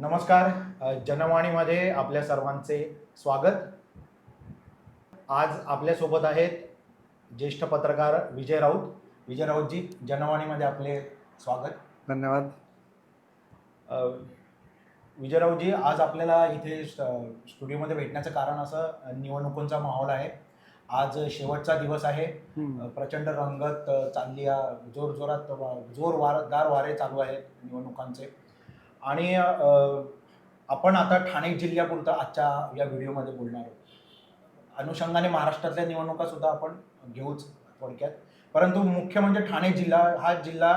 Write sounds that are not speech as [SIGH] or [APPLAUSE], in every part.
नमस्कार जनवाणीमध्ये आपल्या सर्वांचे स्वागत. आज आपल्यासोबत आहेत ज्येष्ठ पत्रकार विजय राऊत. विजय राऊतजी जनवाणीमध्ये आपले स्वागत. धन्यवाद. विजय राऊतजी आज आपल्याला इथे स्ट- स्टुडिओमध्ये भेटण्याचं कारण असं निवडणुकांचा माहोल आहे. आज शेवटचा दिवस आहे. प्रचंड रंगत चालली आहे. जोर जोरात जोर वार गार वारे चालू आहेत निवडणुकांचे. आणि आपण आता ठाणे जिल्ह्यापुरतं आजच्या या व्हिडिओमध्ये बोलणार आहोत. अनुषंगाने महाराष्ट्रातल्या निवडणुका सुद्धा आपण घेऊच थोडक्यात. परंतु मुख्य म्हणजे ठाणे जिल्हा हा जिल्हा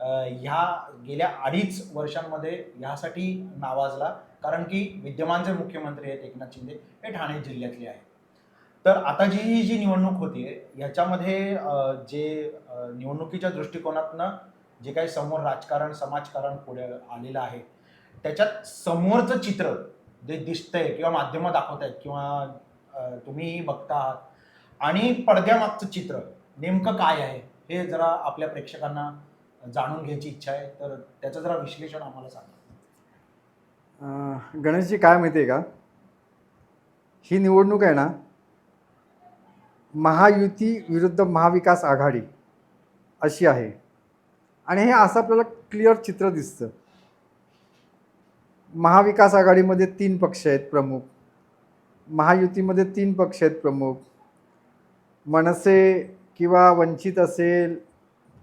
ह्या गेल्या अडीच वर्षांमध्ये ह्यासाठी नावाजला. कारण की विद्यमान जे मुख्यमंत्री आहेत एकनाथ शिंदे हे ठाणे जिल्ह्यातले आहेत. तर आता जी ही जी निवडणूक होती याच्यामध्ये जे निवडणुकीच्या दृष्टिकोनातनं जे काही समोर राजकारण समाजकारण पुढे आलेलं आहे त्याच्यात समोरचं चित्र जे दिसतंय किंवा माध्यमं दाखवत आहेत किंवा तुम्ही बघता आहात आणि पडद्यामागचं चित्र नेमकं काय आहे हे जरा आपल्या प्रेक्षकांना जाणून घ्यायची इच्छा आहे. तर त्याचं जरा विश्लेषण आम्हाला सांगा. गणेशजी काय माहिती आहे का? ही निवडणूक आहे ना महायुती विरुद्ध महाविकास आघाडी अशी आहे. आणि हे असं आपल्याला क्लिअर चित्र दिसतं. महाविकास आघाडीमध्ये तीन पक्ष आहेत प्रमुख. महायुतीमध्ये तीन पक्ष आहेत प्रमुख. मनसे किंवा वंचित असेल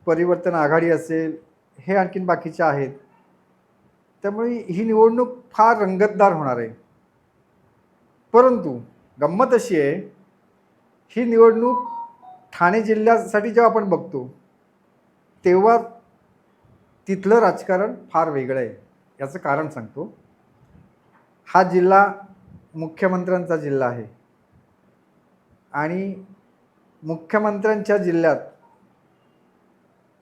परिवर्तन आघाडी असेल हे आणखीन बाकीचे आहेत. त्यामुळे ही निवडणूक फार रंगतदार होणार आहे. परंतु गंमत अशी आहे ही निवडणूक ठाणे जिल्ह्यासाठी जेव्हा आपण बघतो तेव्हा तिथलं राजकारण फार वेगळं आहे याचं कारण सांगतो. हा जिल्हा मुख्यमंत्र्यांचा जिल्हा आहे. आणि मुख्यमंत्र्यांच्या जिल्ह्यात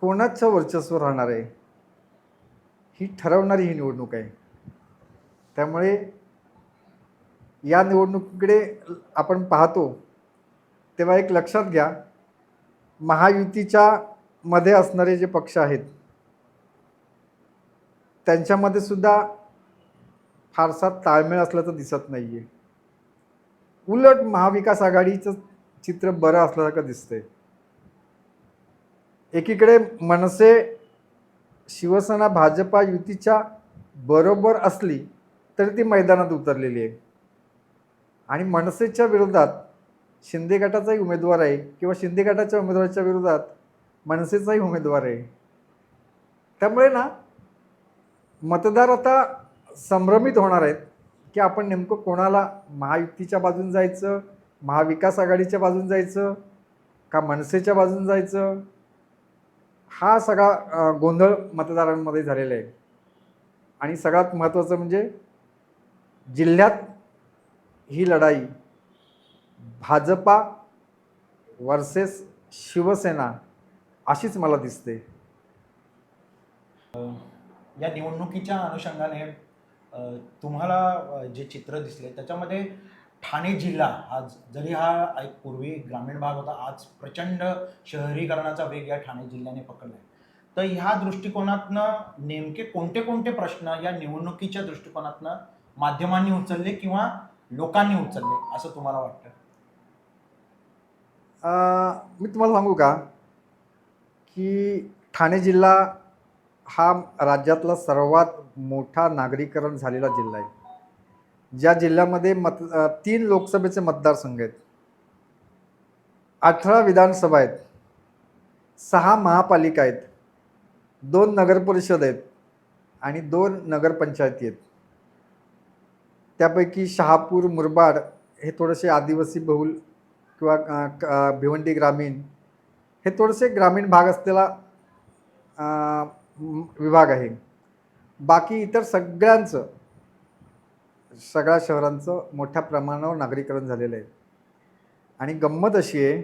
कोणाचं वर्चस्व राहणार आहे ही ठरवणारी ही निवडणूक आहे. त्यामुळे या निवडणुकीकडे आपण पाहतो तेव्हा एक लक्षात घ्या महायुतीच्या मध्ये असणारे जे पक्ष आहेत त्यांच्यामध्ये सुद्धा फारसा ताळमेळ असल्याचं दिसत नाही आहे उलट महाविकास आघाडीचं चित्र बरं असल्यासारखं दिसतंय. एकीकडे मनसे शिवसेना भाजपा युतीच्या बरोबर असली तरी ती मैदानात उतरलेली आहे. आणि मनसेच्या विरोधात शिंदे गटाचाही उमेदवार आहे किंवा शिंदे गटाच्या उमेदवाराच्या विरोधात मनसेचाही उमेदवार आहे. त्यामुळे ना मतदार आता संभ्रमित होणार आहेत की आपण नेमकं कोणाला महायुतीच्या बाजून जायचं महाविकास आघाडीच्या बाजून जायचं का मनसेच्या बाजून जायचं? हा सगळा गोंधळ मतदारांमध्ये झालेला आहे. आणि सगळ्यात महत्त्वाचं म्हणजे जिल्ह्यात ही लढाई भाजपा वर्सेस शिवसेना अशीच मला दिसते. या निवडणुकीच्या अनुषंगाने तुम्हाला जे चित्र दिसले त्याच्यामध्ये ठाणे जिल्हा आज जरी हा एक पूर्वी ग्रामीण भाग होता आज प्रचंड शहरीकरणाचा वेग या ठाणे जिल्ह्याने पकडला आहे तर ह्या दृष्टिकोनातनं नेमके कोणते कोणते प्रश्न या निवडणुकीच्या दृष्टिकोनातनं माध्यमांनी उचलले किंवा लोकांनी उचलले असं तुम्हाला वाटतं? मी तुम्हाला सांगू का? की ठाणे जिल्हा हा राज्यातला सर्वात मोठा नागरीकरण झालेला जिल्हा आहे. ज्या जिल्ह्यामध्ये मत तीन लोकसभेचे मतदारसंघ आहेत. अठरा विधानसभा आहेत. सहा महापालिका आहेत. दोन नगरपरिषद आहेत आणि दोन नगरपंचायती आहेत. त्यापैकी शहापूर मुरबाड हे थोडेसे आदिवासी बहुल किंवा क- भिवंडी ग्रामीण हे थोडेसे ग्रामीण भाग असलेला विभाग आहे. बाकी इतर सगळ्यांचं सगळ्या शहरांचं मोठ्या प्रमाणावर नागरीकरण झालेलं आहे. आणि गंमत अशी आहे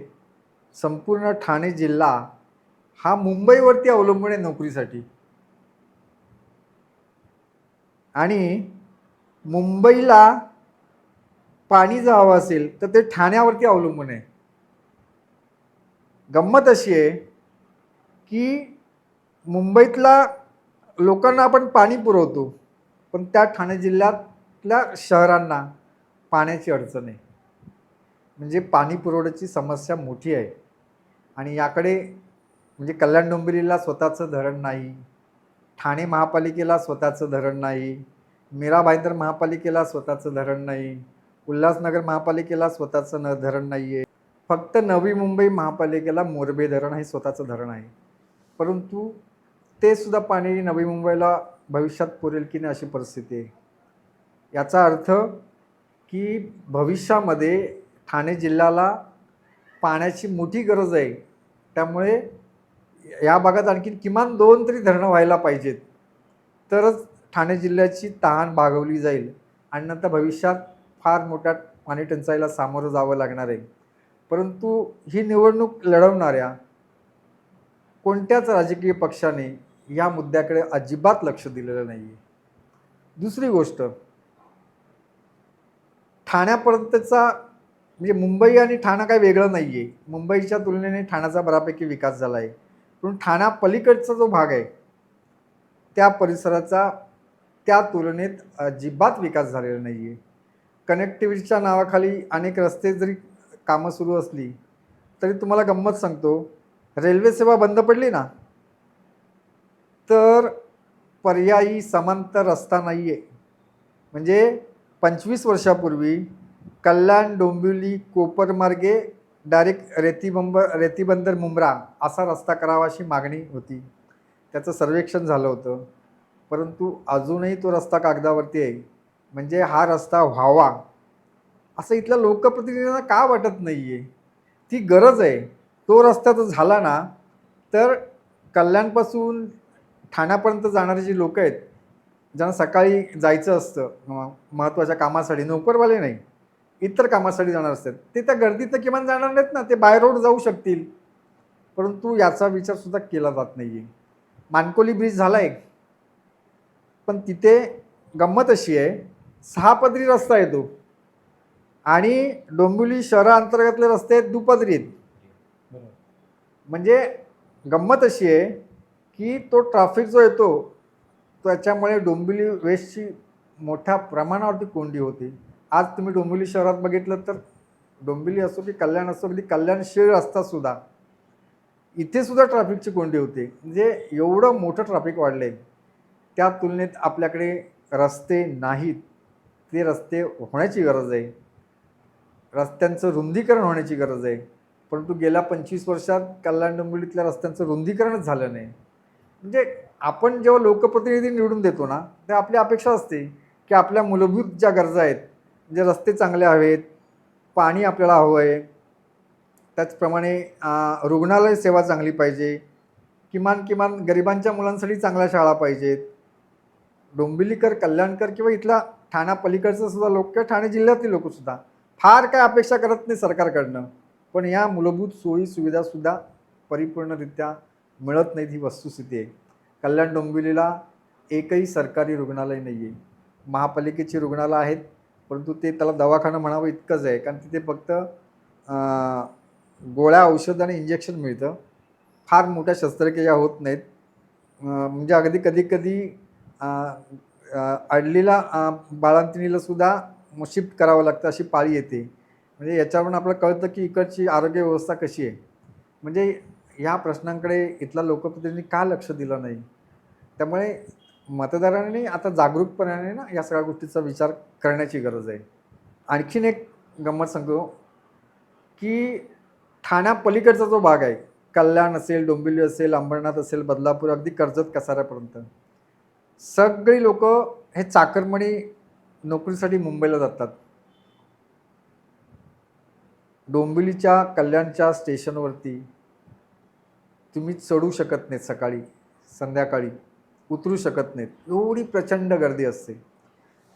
संपूर्ण ठाणे जिल्हा हा मुंबईवरती अवलंबून आहे नोकरीसाठी. आणि मुंबईला पाणी जर हवं असेल तर ते ठाण्यावरती अवलंबून आहे. गंमत अशी आहे की मुंबईतला लोकांना आपण पाणी पुरवतो पण त्या ठाणे जिल्ह्यातल्या शहरांना पाण्याची अडचण आहे. म्हणजे पाणी पुरवठ्याची समस्या मोठी आहे. आणि याकडे म्हणजे कल्याण डोंबिवलीला स्वतःचं धरण नाही ठाणे महापालिकेला स्वतःचं धरण नाही मीरा भाईंदर महापालिकेला स्वतःचं धरण नाही उल्हासनगर महापालिकेला स्वतःचं न धरण नाही आहे फक्त नवी मुंबई महापालिकेला मोरबे धरण हे स्वतःचं धरण आहे. परंतु ते सुद्धा पाणी नवी मुंबईला भविष्यात पुरेल की नाही अशी परिस्थिती आहे. याचा अर्थ की भविष्यामध्ये ठाणे जिल्ह्याला पाण्याची मोठी गरज आहे. त्यामुळे या भागात आणखी किमान दोन तरी धरणं व्हायला पाहिजेत. तरच ठाणे जिल्ह्याची तहान भागवली जाईल आणि नंतर भविष्यात फार मोठ्या पाणी टंचाईला सामोरं जावं लागणार आहे. परंतु ही निवडणूक लढवणाऱ्या कोणत्याच राजकीय पक्षाने या मुद्द्याकडे अजिबात लक्ष दिलेलं नाही आहे दुसरी गोष्ट ठाण्यापर्यंतचा म्हणजे मुंबई आणि ठाणा काही वेगळं नाही आहे मुंबईच्या तुलनेने ठाण्याचा बऱ्यापैकी विकास झाला आहे पण ठाण्या पलीकडचा जो भाग आहे त्या परिसराचा त्या तुलनेत अजिबात विकास झालेला नाही आहे कनेक्टिव्हिटीच्या नावाखाली अनेक रस्ते जरी कामं सुरू असली तरी तुम्हाला गंमत सांगतो रेल्वे सेवा बंद पडली ना तर पर्यायी समांतर रस्ता नाही आहे म्हणजे पंचवीस वर्षापूर्वी कल्याण डोंबिवली कोपरमार्गे डायरेक्ट रेतीबंब रेतीबंदर मुंब्रा असा रस्ता करावा अशी मागणी होती. त्याचं सर्वेक्षण झालं होतं. परंतु अजूनही तो रस्ता कागदावरती आहे. म्हणजे हा रस्ता व्हावा. असं इथल्या लोकप्रतिनिधींना का वाटत नाही आहे ती गरज आहे. तो रस्ता जर झाला ना तर कल्याणपासून ठाण्यापर्यंत जाणारी जी लोकं आहेत ज्यांना सकाळी जायचं असतं महत्त्वाच्या कामासाठी नोकरवाले नाही इतर कामासाठी जाणार असतात ते त्या गर्दीत तर किमान जाणार नाहीत ना ते बाय रोड जाऊ शकतील. परंतु याचा विचारसुद्धा केला जात नाही आहे मानकोली ब्रिज झाला आहे पण तिथे गंमत अशी आहे सहा पदरी रस्ता येतो. आणि डोंबिवली शहराअंतर्गतले रस्ते आहेत दुपदरी आहेत म्हणजे गंमत अशी आहे की तो ट्रॅफिक जो येतो त्याच्यामुळे डोंबिवली वेस्टची मोठ्या प्रमाणावरती कोंडी होती. आज तुम्ही डोंबिवली शहरात बघितलं तर डोंबिवली असो की कल्याण असो की कल्याण शिळ असतासुद्धा इथेसुद्धा ट्रॅफिकची कोंडी होते. म्हणजे एवढं मोठं ट्रॅफिक वाढलं आहे त्या तुलनेत आपल्याकडे रस्ते नाहीत. ते रस्ते होण्याची गरज आहे. रस्त्यांचं रुंदीकरण होण्याची गरज आहे. परंतु गेल्या पंचवीस वर्षात कल्याण डोंबिवलीतल्या रस्त्यांचं रुंदीकरणच झालं नाही. म्हणजे आपण जेव्हा लोकप्रतिनिधी निवडून देतो ना ते आपली अपेक्षा असते की आपल्या मूलभूत ज्या गरजा आहेत म्हणजे रस्ते चांगले हवेत पाणी आपल्याला हवं आहे त्याचप्रमाणे रुग्णालय सेवा चांगली पाहिजे किमान किमान गरिबांच्या मुलांसाठी चांगल्या शाळा पाहिजेत डोंबिवलीकर कल्याणकर किंवा इथला ठाणा पलीकडचं सुद्धा लोक किंवा ठाणे जिल्ह्यातील लोकसुद्धा फार काय अपेक्षा करत नाही सरकारकडनं. पण या मूलभूत सोयी सुविधासुद्धा परिपूर्णरित्या मिळत नाहीत ही वस्तुस्थिती आहे. कल्याण डोंबिवलीला एकही सरकारी रुग्णालय नाही आहे महापालिकेची रुग्णालय आहेत परंतु ते त्याला दवाखाना म्हणावं इतकंच आहे कारण तिथे फक्त गोळ्या औषध आणि इंजेक्शन मिळतं. फार मोठ्या शस्त्रक्रिया होत नाहीत. म्हणजे अगदी कधी कधी अडलीला अं, सुद्धा शिफ्ट करावं लागतं अशी पाळी येते. म्हणजे याच्यावरून आपल्याला कळतं की इकडची आरोग्य व्यवस्था कशी आहे. म्हणजे ह्या प्रश्नांकडे इथला लोकप्रतिनिधी का लक्ष दिलं नाही? त्यामुळे मतदारांनी आता जागरूकपणाने ना या सगळ्या गोष्टीचा विचार करण्याची गरज आहे. आणखीन एक गंमत सांगतो की ठाण्यापलीकडचा जो भाग आहे कल्याण असेल डोंबिवली असेल अंबरनाथ असेल बदलापूर अगदी कर्जत कसाऱ्यापर्यंत सगळी लोक हे चाकरमणी नोकरीसाठी मुंबईला जातात. डोंबिवलीच्या कल्याणच्या स्टेशनवरती तुम्ही चढू शकत नाहीत सकाळी संध्याकाळी उतरू शकत नाहीत. एवढी प्रचंड गर्दी असते.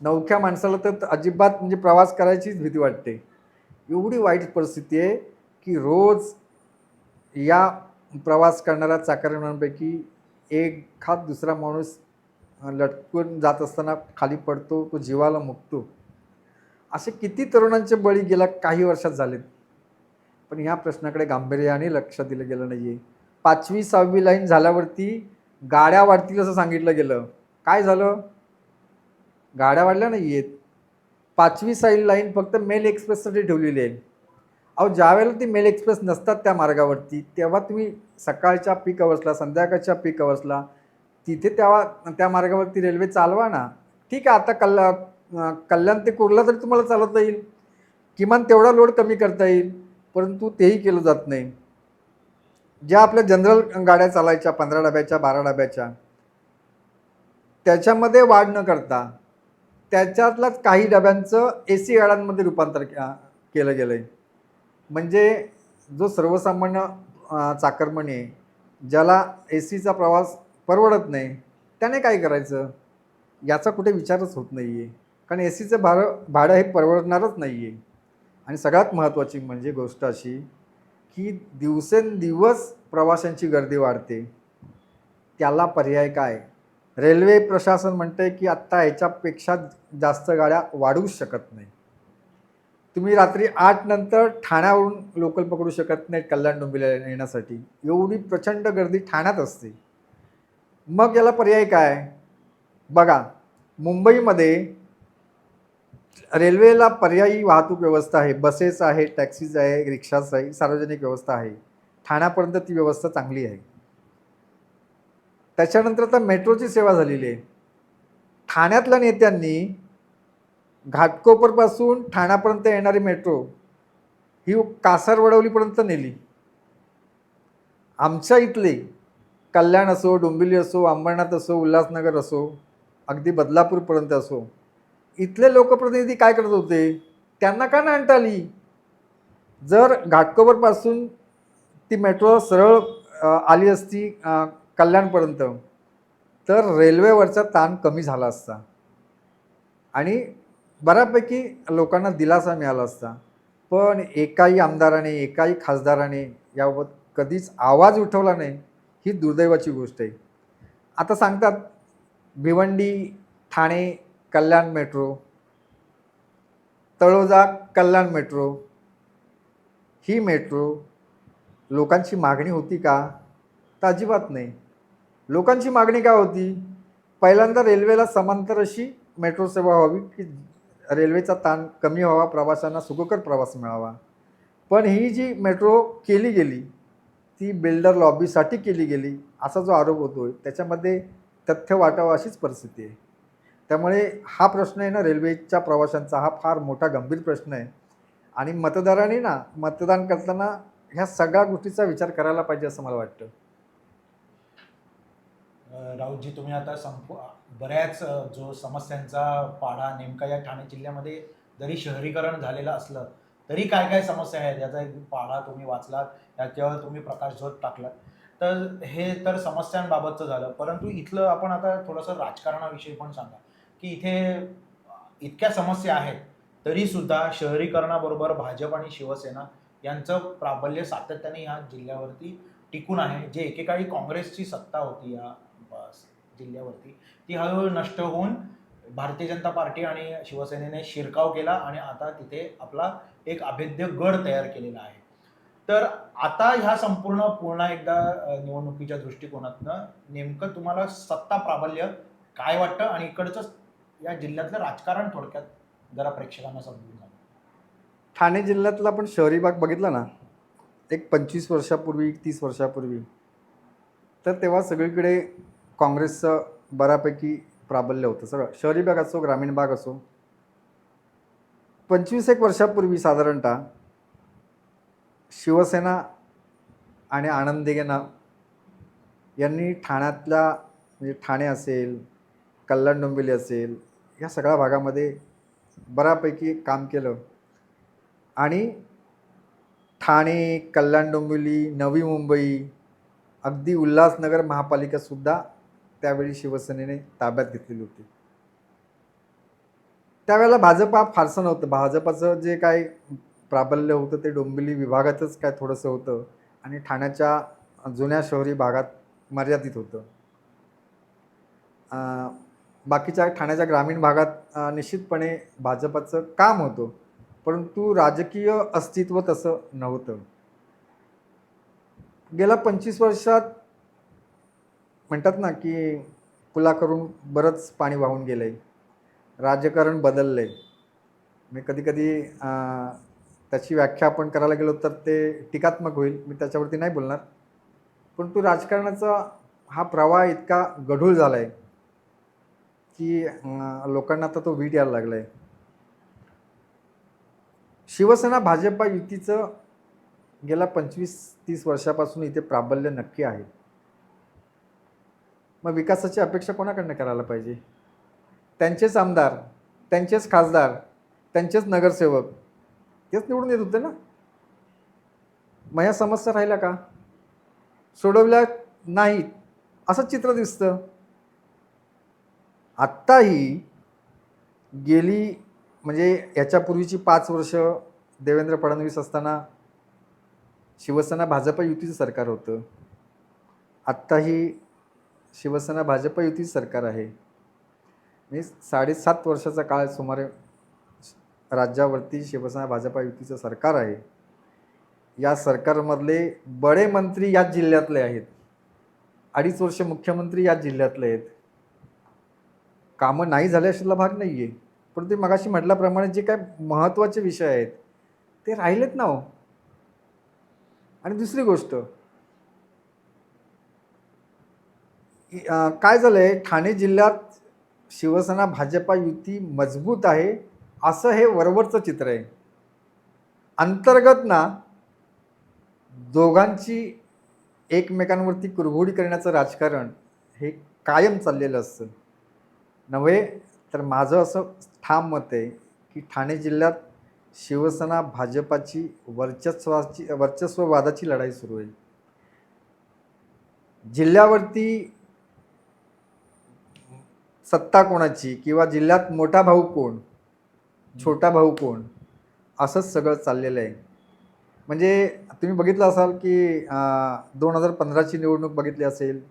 नवख्या माणसाला तर अजिबात म्हणजे प्रवास करायचीच भीती वाटते. एवढी वाईट परिस्थिती आहे की रोज या प्रवास करणाऱ्या चाकरमांपैकी एखाद दुसरा माणूस लटकून जात असताना खाली पडतो तो जीवाला मुकतो. असे किती तरुणांचे बळी गेल्या काही वर्षात झालेत. पण ह्या प्रश्नाकडे गांभीर्याने लक्ष दिलं गेलं नाही आहे पाचवी सहावी लाईन झाल्यावरती गाड्या वाढतील असं सांगितलं गेलं. काय झालं? गाड्या वाढल्या नाही आहेत पाचवी साईल लाईन फक्त मेल एक्सप्रेससाठी ठेवलेली आहे. अहो ज्यावेळेला ती मेल एक्सप्रेस नसतात त्या मार्गावरती तेव्हा तुम्ही सकाळच्या पीक अवर्सला संध्याकाळच्या पीक अवर्सला तिथे तेव्हा त्या मार्गावरती रेल्वे चालवा ना. ठीक आहे आता कल्ला कल्याण ते कुर्ला तरी तुम्हाला चालवता येईल. किमान तेवढा लोड कमी करता येईल परंतु तेही केलं जात नाही. ज्या आपल्या जनरल गाड्या चालायच्या पंधरा डब्याच्या बारा डब्याच्या त्याच्यामध्ये वाढ न करता त्याच्यातल्याच काही डब्यांचं ए सी गाड्यांमध्ये रूपांतर केलं गेलं आहे म्हणजे जो सर्वसामान्य चाकरमणी आहे ज्याला ए सीचा प्रवास परवडत नाही त्याने काय करायचं? याचा कुठे विचारच होत नाही आहे कारण ए सीचं भाडं भाडं हे परवडणारच नाही आहे आणि सगळ्यात महत्त्वाची म्हणजे गोष्ट अशी की दिवसेंदिवस प्रवाशांची गर्दी वाढते. त्याला पर्याय काय? रेल्वे प्रशासन म्हणते की आत्ता ह्याच्यापेक्षा जास्त गाड्या वाढूच शकत नाही. तुम्ही रात्री आठ नंतर ठाण्यावरून लोकल पकडू शकत नाही कल्याण डोंबिवलीला येण्यासाठी. एवढी प्रचंड गर्दी ठाण्यात असते. मग याला पर्याय काय? बघा मुंबईमध्ये रेल्वेला पर्यायी वाहतूक व्यवस्था आहे. बसेस आहे टॅक्सीज आहे रिक्षाज आहे सार्वजनिक व्यवस्था आहे. ठाण्यापर्यंत ती व्यवस्था चांगली आहे. त्याच्यानंतर आता मेट्रोची सेवा झालेली आहे. ठाण्यातल्या नेत्यांनी घाटकोपरपासून ठाण्यापर्यंत येणारी मेट्रो ही कासारवडवलीपर्यंत नेली. आमच्या इथले कल्याण असो डोंबिवली असो अंबरनाथ असो उल्हासनगर असो अगदी बदलापूरपर्यंत असो इथले लोकप्रतिनिधी काय करत होते? त्यांना का नाही आणता आली? जर घाटकोपरपासून ती मेट्रो सरळ आली असती कल्याणपर्यंत तर रेल्वेवरचा ताण कमी झाला असता. आणि बऱ्यापैकी लोकांना दिलासा मिळाला असता. पण एकाही आमदाराने एकाही खासदाराने याबाबत कधीच आवाज उठवला नाही ही दुर्दैवाची गोष्ट आहे. आता सांगतात भिवंडी ठाणे कल्याण मेट्रो तळोजा कल्याण मेट्रो ही मेट्रो लोकांची मागणी होती का? तर अजिबात नाही. लोकांची मागणी काय होती? पहिल्यांदा रेल्वेला समांतर अशी मेट्रो सेवा व्हावी की रेल्वेचा ताण कमी व्हावा प्रवाशांना सुखकर प्रवास मिळावा. पण ही जी मेट्रो केली गेली ती बिल्डर लॉबीसाठी केली गेली असा जो आरोप होतो त्याच्यामध्ये तथ्य वाटावं अशीच परिस्थिती आहे. त्यामुळे हा प्रश्न आहे ना रेल्वेच्या प्रवाशांचा हा फार मोठा गंभीर प्रश्न आहे. आणि मतदारांनी ना मतदान करताना ह्या सगळ्या गोष्टीचा विचार करायला पाहिजे असं मला वाटतं. राऊतजी तुम्ही आता संप बऱ्याच जो समस्यांचा पाढा नेमका या ठाणे जिल्ह्यामध्ये जरी शहरीकरण झालेलं असलं तरी काय काय समस्या आहेत? याचा एक पाढा तुम्ही वाचलात याच्यावर तुम्ही प्रकाशझोत टाकलात. तर हे तर समस्यांबाबतचं झालं. परंतु इथलं आपण आता थोडंसं राजकारणाविषयी पण सांगा. की इथे इतक्या समस्या आहेत तरी सुद्धा शहरीकरणाबरोबर भाजप आणि शिवसेना यांचं प्राबल्य सातत्याने या जिल्ह्यावरती टिकून आहे. जे एकेकाळी काँग्रेसची सत्ता होती या जिल्ह्यावरती ती हळूहळू नष्ट होऊन भारतीय जनता पार्टी आणि शिवसेनेने शिरकाव केला आणि आता तिथे आपला एक अभेद्य गड तयार केलेला आहे. तर आता ह्या संपूर्ण पूर्ण एकदा निवडणुकीच्या दृष्टिकोनातनं नेमकं तुम्हाला सत्ता प्राबल्य काय वाटतं? आणि इकडचं या जिल्ह्यातलं राजकारण थोडक्यात जरा प्रेक्षकांना समजून सांगा. ठाणे जिल्ह्यातला आपण शहरी भाग बघितला ना एक पंचवीस वर्षापूर्वी तीस वर्षापूर्वी तर तेव्हा सगळीकडे काँग्रेसचं बऱ्यापैकी प्राबल्य होतं. सगळं शहरी भाग असो ग्रामीण भाग असो पंचवीस एक वर्षापूर्वी साधारणतः शिवसेना आणि आनंद दिघेना यांनी ठाण्यातल्या म्हणजे ठाणे असेल कल्याण डोंबिवली असेल ह्या सगळ्या भागामध्ये बऱ्यापैकी काम केलं. आणि ठाणे कल्याण डोंबिवली नवी मुंबई अगदी उल्हासनगर महापालिकासुद्धा त्यावेळी शिवसेनेने ताब्यात घेतलेली होती. त्यावेळेला भाजपा फारसं नव्हतं. भाजपाचं जे काय प्राबल्य होतं ते डोंबिवली विभागातच काय थोडंसं होतं आणि ठाण्याच्या जुन्या शहरी भागात मर्यादित होतं. बाकीच्या ठाण्याच्या ग्रामीण भागात निश्चितपणे भाजपाचं काम होतं. परंतु राजकीय अस्तित्व तसं नव्हतं. गेल्या पंचवीस वर्षात म्हणतात ना की पुलाकरून बरंच पाणी वाहून गेलं आहे राजकारण बदललं आहे मी कधीकधी त्याची व्याख्या आपण करायला गेलो तर ते टीकात्मक होईल. मी त्याच्यावरती नाही बोलणार. पण तो राजकारणाचा हा प्रवाह इतका गढूळ झाला आहे की लोकांना आता तो वीट यायला लागला आहे शिवसेना भाजपा युतीचं गेल्या पंचवीस तीस वर्षापासून इथे प्राबल्य नक्की आहे. मग विकासाची अपेक्षा कोणाकडनं करायला पाहिजे? त्यांचेच आमदार त्यांचेच खासदार त्यांचेच नगरसेवक तेच निवडून येत होते ना? मग या समस्या राहिल्या का? सोडवल्या नाहीत. असं चित्र दिसतं. आत्ताही गेली म्हणजे याच्यापूर्वीची पाच वर्ष देवेंद्र फडणवीस असताना शिवसेना भाजप युतीचं सरकार होतं. आत्ताही शिवसेना भाजप युतीचं सरकार आहे. मी साडेसात वर्षाचा काळ सुमारे राज्यावरती शिवसेना भाजपा युतीचं सरकार आहे. या सरकारमधले बडे मंत्री याच जिल्ह्यातले आहेत. अडीच वर्ष मुख्यमंत्री याच जिल्ह्यातले आहेत. कामं नाही झाले भाग नाही आहे पण ते मगाशी म्हटल्याप्रमाणे जे काय महत्त्वाचे विषय आहेत ते राहिलेत ना हो. आणि दुसरी गोष्ट काय झालं आहे ठाणे जिल्ह्यात शिवसेना भाजपा युती मजबूत आहे असं हे वरवरचं चित्र आहे. अंतर्गत ना दोघांची एकमेकांवरती कुरघोडी करण्याचं राजकारण हे कायम चाललेलं असतं. नव्हे तर माझं असं ठाम मत आहे की ठाणे जिल्ह्यात शिवसेना भाजपाची वर्चस्वाची वर्चस्ववादाची लढाई सुरू होईल जिल्ह्यावरती सत्ता कोणाची किंवा जिल्ह्यात मोठा भाऊ कोण छोटा भाऊ कोण असंच सगळं चाललेलं आहे. म्हणजे तुम्ही बघितलं असाल की दोन हजार पंधराची निवडणूक बघितली असेल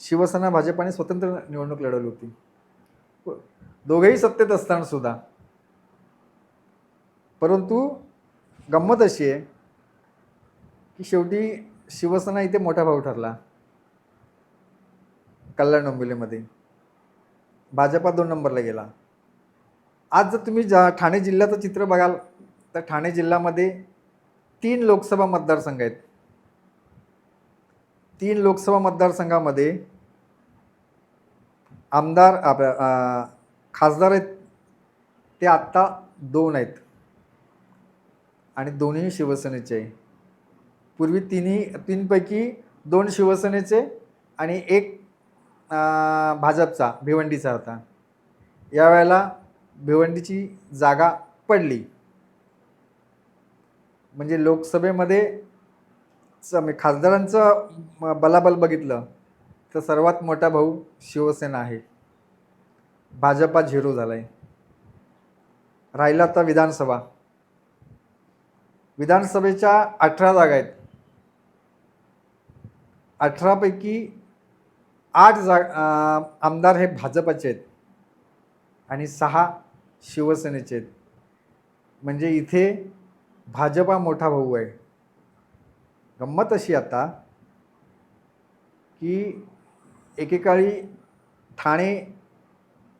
शिवसेना भाजपाने स्वतंत्र निवडणूक लढवली होती. दोघेही सत्तेत असताना सुद्धा परंतु गंमत अशी आहे की शेवटी शिवसेना इथे मोठा भाऊ ठरला. कल्याण डोंबिवलीमध्ये. भाजपा दोन नंबरला गेला. आज जर तुम्ही जा ठाणे जिल्ह्याचं चित्र बघाल तर ठाणे जिल्ह्यामध्ये तीन लोकसभा मतदारसंघ आहेत. तीन लोकसभा मतदारसंघामध्ये आमदार आपल्या खासदार आहेत. ते आत्ता दोन आहेत. आणि दोन्ही शिवसेनेचे आहे. पूर्वी तिन्ही तीनपैकी दोन शिवसेनेचे आणि एक भाजपचा भिवंडीचा होता. यावेळेला भिवंडीची जागा पडली. म्हणजे लोकसभेमध्ये सम- म्हणजे खासदारांचं बलाबल बघितलं तर सर्वात मोठा भाऊ शिवसेना आहे. भाजपा झिरो झाला आहे राहिला आता विधानसभा. विधानसभेच्या अठरा जागा आहेत. अठरापैकी आठ जा आमदार हे भाजपाचे आहेत. आणि सहा शिवसेनेचे आहेत. म्हणजे इथे भाजपा मोठा भाऊ आहे. गंमत अशी आता की एकेकाळी ठाणे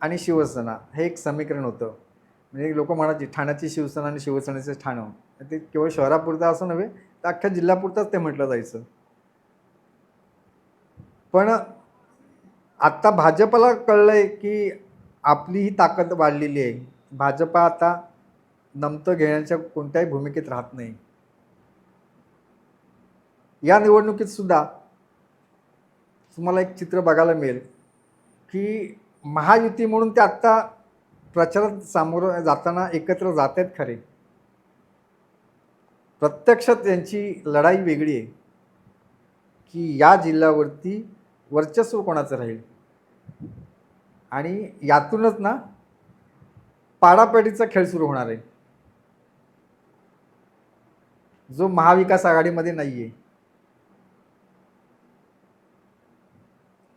आणि शिवसेना हे एक समीकरण होतं. म्हणजे लोक म्हणायचे ठाण्याची शिवसेना आणि शिवसेनेचं ठाणं. ते केवळ शहरापुरतं असं नव्हे तर अख्ख्या जिल्ह्यापुरतंच ते म्हटलं जायचं. पण आत्ता भाजपला कळलं आहे की आपली ही ताकद वाढलेली आहे. भाजपा आता नमतं घेण्याच्या कोणत्याही भूमिकेत राहत नाही. या निवडणुकीत सुद्धा तुम्हाला एक चित्र बघायला मिळेल की महायुती म्हणून ते आत्ता प्रचारात सामोरं जाताना एकत्र जात आहेत खरे. प्रत्यक्षात त्यांची लढाई वेगळी आहे की या जिल्ह्यावरती वर्चस्व कोणाचं राहील? आणि यातूनच ना पाडापाडीचा खेळ सुरू होणार आहे. जो महाविकास आघाडीमध्ये नाही आहे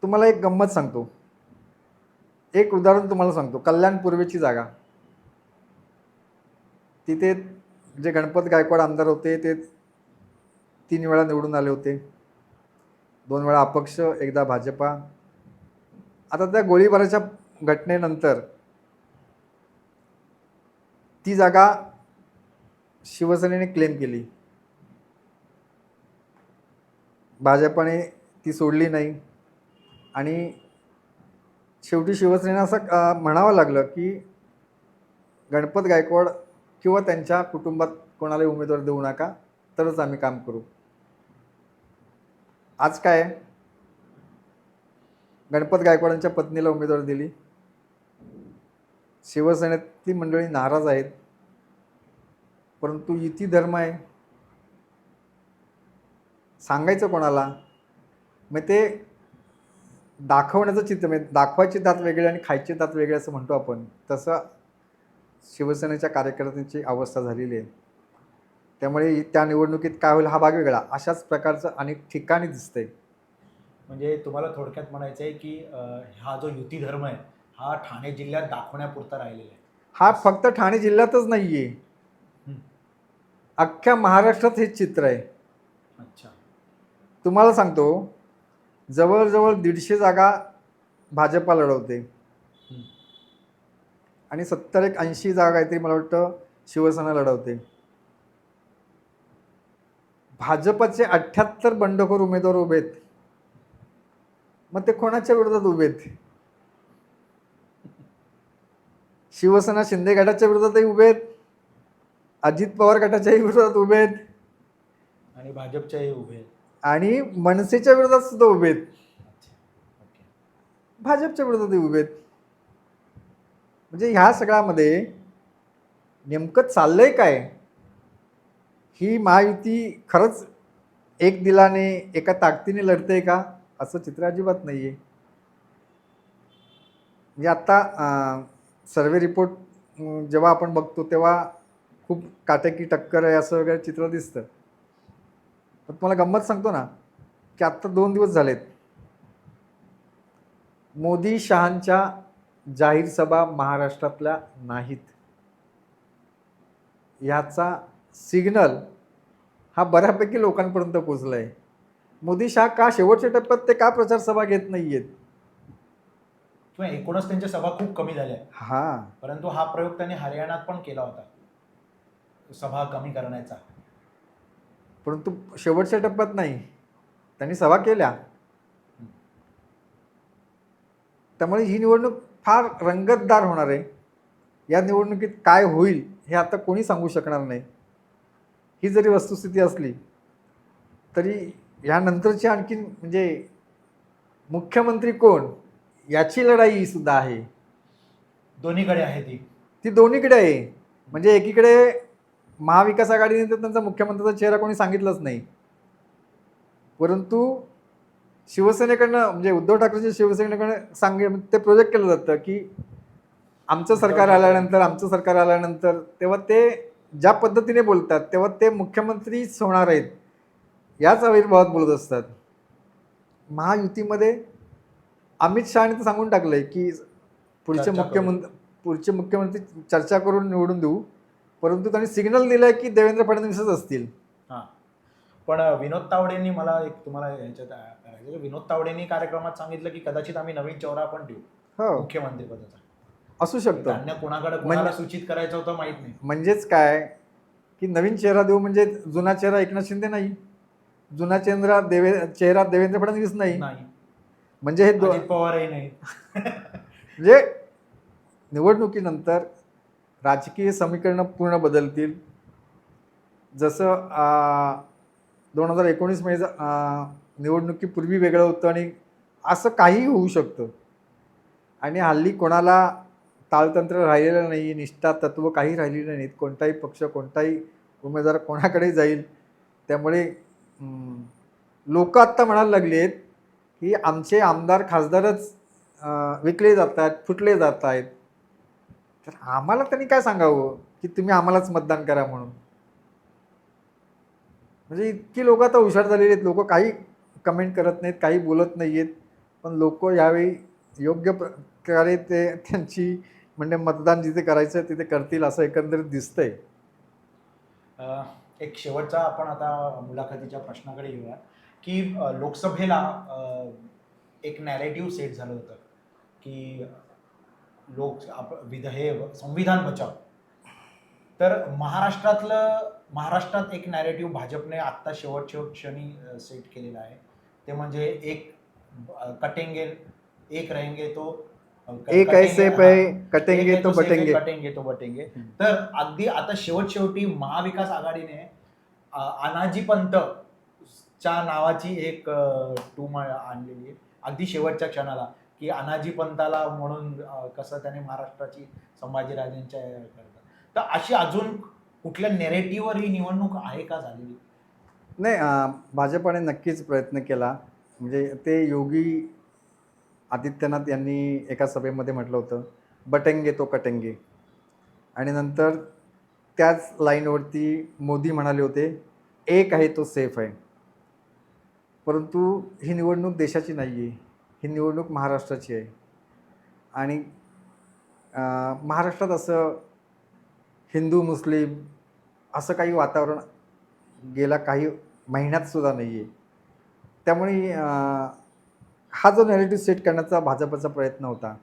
तुम्हाला एक गंमत सांगतो. एक उदाहरण तुम्हाला सांगतो. कल्याण पूर्वेची जागा. तिथे जे गणपत गायकवाड आमदार होते ते तीन वेळा निवडून आले होते. दोन वेळा अपक्ष एकदा भाजपा. आता त्या गोळीबाराच्या घटनेनंतर ती जागा शिवसेनेने क्लेम केली. भाजपाने ती सोडली नाही. आणि शेवटी शिवसेना असं म्हणावं लागलं की गणपत गायकवाड किंवा त्यांच्या कुटुंबात कोणालाही उमेदवार देऊ नका तरच आम्ही काम करू. आज काय गणपत गायकवाडांच्या पत्नीला उमेदवार दिली. शिवसेनेतली मंडळी नाराज आहेत. परंतु युती धर्म आहे. सांगायचं कोणाला? मग ते दाखवण्याचं चित्र म्हणजे दाखवायचे दात वेगळे आणि खायचे दात वेगळे असं म्हणतो आपण तसं शिवसेनेच्या कार्यकर्त्यांची अवस्था झालेली आहे. त्यामुळे त्या निवडणुकीत काय होईल हा भाग वेगळा. अशाच प्रकारचं अनेक ठिकाणी दिसतंय. म्हणजे तुम्हाला थोडक्यात म्हणायचं आहे की हा जो युती धर्म आहे हा ठाणे जिल्ह्यात दाखवण्यापुरता राहिलेला आहे. हा फक्त ठाणे जिल्ह्यातच नाहीये. हं. अख्ख्या महाराष्ट्रात हेच चित्र आहे. अच्छा. तुम्हाला सांगतो जवळजवळ दीडशे जागा भाजपा लढवते. आणि सत्तर एक ऐंशी जागा काहीतरी मला वाटतं शिवसेना लढवते. भाजपचे अठ्ठ्याहत्तर बंडखोर उमेदवार उभे आहेत. मग ते कोणाच्या विरोधात उभे आहेत? शिवसेना शिंदे गटाच्या विरोधातही उभे आहेत. अजित पवार गटाच्याही विरोधात उभे आहेत. आणि भाजपच्याही उभे आहेत. आणि मनसेच्या विरोधात सुद्धा उभे आहेत. भाजपच्या विरोधात उभे आहेत. म्हणजे ह्या सगळ्यामध्ये नेमकं चाललंय काय? ही महायुती खरंच एक दिलाने एका ताकदीने लढते का? असं चित्र अजिबात नाही आहे म्हणजे आत्ता सर्वे रिपोर्ट जेव्हा आपण बघतो तेव्हा खूप काटेकी टक्कर आहे असं वगैरे चित्र दिसतं. पण तुम्हाला गंमत सांगतो ना की आत्ता दोन दिवस झालेत. मोदी शहांच्या जाहीर सभा महाराष्ट्रातल्या नाहीत. ह्याचा सिग्नल हा बऱ्यापैकी लोकांपर्यंत पोचला आहे मोदी शहा का शेवटच्या टप्प्यात ते का प्रचार सभा घेत नाही आहेत किंवा एकूणच त्यांच्या सभा खूप कमी झाल्या. हा. परंतु हा प्रयोग त्यांनी हरियाणात पण केला होता. सभा कमी करण्याचा. परंतु शेवटच्या टप्प्यात नाही. त्यांनी सभा केल्या. त्यामुळे ही निवडणूक फार रंगतदार होणार आहे. या निवडणुकीत काय होईल हे आता कोणी सांगू शकणार नाही. ही जरी वस्तुस्थिती असली तरी ह्यानंतरची आणखीन म्हणजे मुख्यमंत्री कोण? याची लढाई सुद्धा आहे. दोन्हीकडे आहे ती. ती दोन्हीकडे आहे. म्हणजे एकीकडे महाविकास आघाडीने तर त्यांचा मुख्यमंत्र्याचा चेहरा कोणी सांगितलंच नाही. परंतु शिवसेनेकडनं म्हणजे उद्धव ठाकरेच्या शिवसेनेकडनं सांगे ते प्रोजेक्ट केलं जातं की आमचं सरकार आल्यानंतर आमचं सरकार आल्यानंतर तेव्हा ते ज्या पद्धतीने बोलतात तेव्हा ते मुख्यमंत्रीच होणार आहेत याच आविर्भावात बोलत असतात. महायुतीमध्ये अमित शहाने तर सांगून टाकलंय की पुढचे. मुख्यमंत्री पुढचे मुख्यमंत्री चर्चा करून निवडून देऊ. परंतु त्यांनी सिग्नल दिलाय की देवेंद्र फडणवीसच असतील. हां. पण विनोद तावडेंनी मला एक तुम्हाला आहे. विनोद तावडेंनी कार्यक्रमात सांगितलं की कदाचित आम्ही नवीन चौरा पण देऊ. हो. मुख्यमंत्री पदाचा. असू शकतं. अन्य कोणाकडे कोणाला सूचित करायचं होतं माहीत नाही. म्हणजेच काय? की नवीन चेहरा देऊ म्हणजे जुना चेहरा एकनाथ शिंदे नाही. जुना चेहरा देवे चेहरा देवेंद्र फडणवीस नाही. नाही. म्हणजे हे पवारही नाही. [LAUGHS] म्हणजे निवडणुकीनंतर राजकीय समीकरणं पूर्ण बदलतील. जसं दोन हजार एकोणीसमध्ये निवडणुकीपूर्वी वेगळं होतं आणि असं काहीही होऊ शकतं. आणि हल्ली कोणाला ताळतंत्र राहिलेलं नाही निष्ठा तत्व काही राहिलेलं नाहीत कोणताही पक्ष कोणताही उमेदवार कोणाकडे जाईल. त्यामुळे लोक आत्ता म्हणायला लागले आहेत की आमचे आमदार खासदारच विकले जात आहेत फुटले जात आहेत. तर आम्हाला त्यांनी काय सांगावं? की तुम्ही आम्हालाच मतदान करा म्हणून. म्हणजे इतकी लोक आता हुशार झालेली आहेत. लोक काही कमेंट करत नाहीत काही बोलत नाही आहेत पण लोक यावेळी योग्य प्रकारे ते त्यांची म्हणजे मतदान जिथे करायचं तिथे करतील असं एकंदरीत दिसतंय. एक शेवटचा आपण आता मुलाखतीच्या प्रश्नाकडे येऊया. की लोकसभेला एक नॅरेटिव्ह सेट झालं होतं. की लोक आप- विध हे संविधान बचाव. तर महाराष्ट्रातलं महाराष्ट्रात एक नॅरेटिव्ह भाजपने आत्ता शेवटच्या क्षणी सेट केलेला आहे. ते म्हणजे एक कटेंगे एक रहेंगे तो एक कटेंगे- ऐसे. पे कटेंगे तो बटेंगे. कटेंगे तो बटेंगे. तर अगदी आता शेवट शेवटी महाविकास आघाडीने अनाजी पंत च्या नावाची एक टू आणलेली आहे. अगदी शेवटच्या क्षणाला. की अनाजी पंताला म्हणून कसं त्याने महाराष्ट्राची संभाजीराजांच्या करतात. तर अशी अजून कुठल्या नेरेटिव्हवर ही निवडणूक आहे का झालेली? नाही भाजपाने नक्कीच प्रयत्न केला. म्हणजे ते योगी आदित्यनाथ यांनी एका सभेमध्ये म्हटलं होतं बटेंगे तो कटेंगे. आणि नंतर त्याच लाईनवरती मोदी म्हणाले होते एक आहे तो सेफ आहे. परंतु ही निवडणूक देशाची नाही आहे ही निवडणूक महाराष्ट्राची आहे. आणि महाराष्ट्रात असं हिंदू मुस्लिम असं काही वातावरण गेल्या काही महिन्यातसुद्धा नाही आहे. त्यामुळे हा जो नॅरेटिव्ह सेट करण्याचा भाजपचा प्रयत्न होता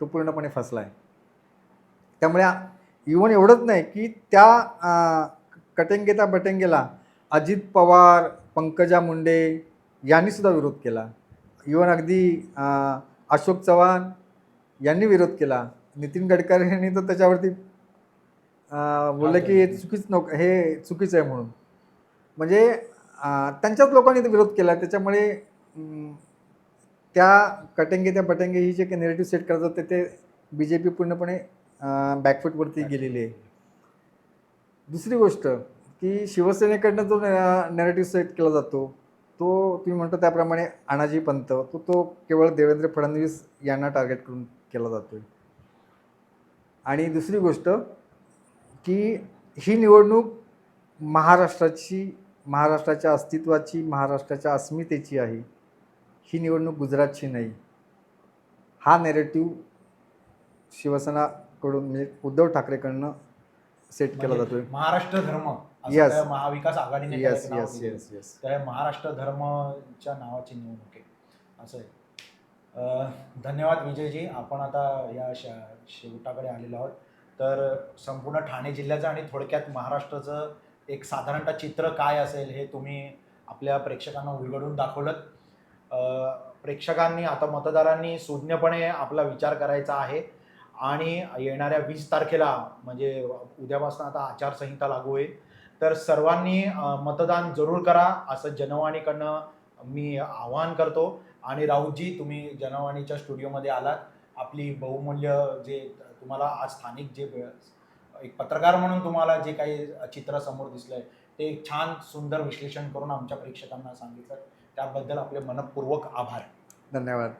तो पूर्णपणे फसला आहे. त्यामुळे इवन एवढंच नाही की त्या अं, कटेंगे त्या बटेंगेला अजित पवार पंकजा मुंडे यांनीसुद्धा विरोध केला. इवन अगदी अशोक चव्हाण यांनी विरोध केला. नितीन गडकरी यांनी तर त्याच्यावरती बोललं की चुकीच नको हे चुकीचं आहे म्हणून. म्हणजे त्यांच्याच लोकांनी ते विरोध केला. त्याच्यामुळे त्या कटेंगे त्या बटेंगे ही जे काही नेरेटिव्ह सेट करत होते ते बी जे पी पूर्णपणे बॅकफूटवरती गेलेली आहे. दुसरी गोष्ट की शिवसेनेकडनं जो नॅरेटिव्ह सेट केला जातो तो तुम्ही म्हणतो त्याप्रमाणे अनाजी पंत तो तो केवळ देवेंद्र फडणवीस यांना टार्गेट करून केला जातो आहे आणि दुसरी गोष्ट की ही निवडणूक महाराष्ट्राची महाराष्ट्राच्या अस्तित्वाची महाराष्ट्राच्या अस्मितेची आहे. ही निवडणूक गुजरातची नाही. हा नेरेटिव्ह शिवसेनाकडून म्हणजे उद्धव ठाकरेकडनं सेट केला म्हणजे जातोय. महाराष्ट्र धर्म Yes. महाविकास आघाडीने त्याला येस एक नाव येस दिलेलं आहे. येस येस त्या महाराष्ट्र धर्मच्या नावाची निवडणूक आहे. असं आहे. अं, धन्यवाद विजयजी. आपण आता या श शेवटाकडे आलेलो आहोत. तर संपूर्ण ठाणे जिल्ह्याचं आणि थोडक्यात महाराष्ट्राचं एक साधारणतः चित्र काय असेल हे तुम्ही आपल्या प्रेक्षकांना उलगडून दाखवलं प्रेक्षकांनी आता मतदारांनी सुज्ञपणे आपला विचार करायचा आहे. आणि येणाऱ्या वीस तारखेला म्हणजे उद्यापासून आता आचारसंहिता लागू होईल. तर सर्वांनी मतदान जरूर करा असं जनवाणीकडनं मी आवाहन करतो. आणि राहुलजी तुम्ही जनवाणीच्या स्टुडिओमध्ये आलात. आपली बहुमूल्य जे तुम्हाला आज स्थानिक जे एक पत्रकार म्हणून तुम्हाला जे काही चित्र समोर दिसलंय ते एक छान सुंदर विश्लेषण करून आमच्या प्रेक्षकांना सांगितलं. त्याबद्दल आपले मनपूर्वक आभार. धन्यवाद.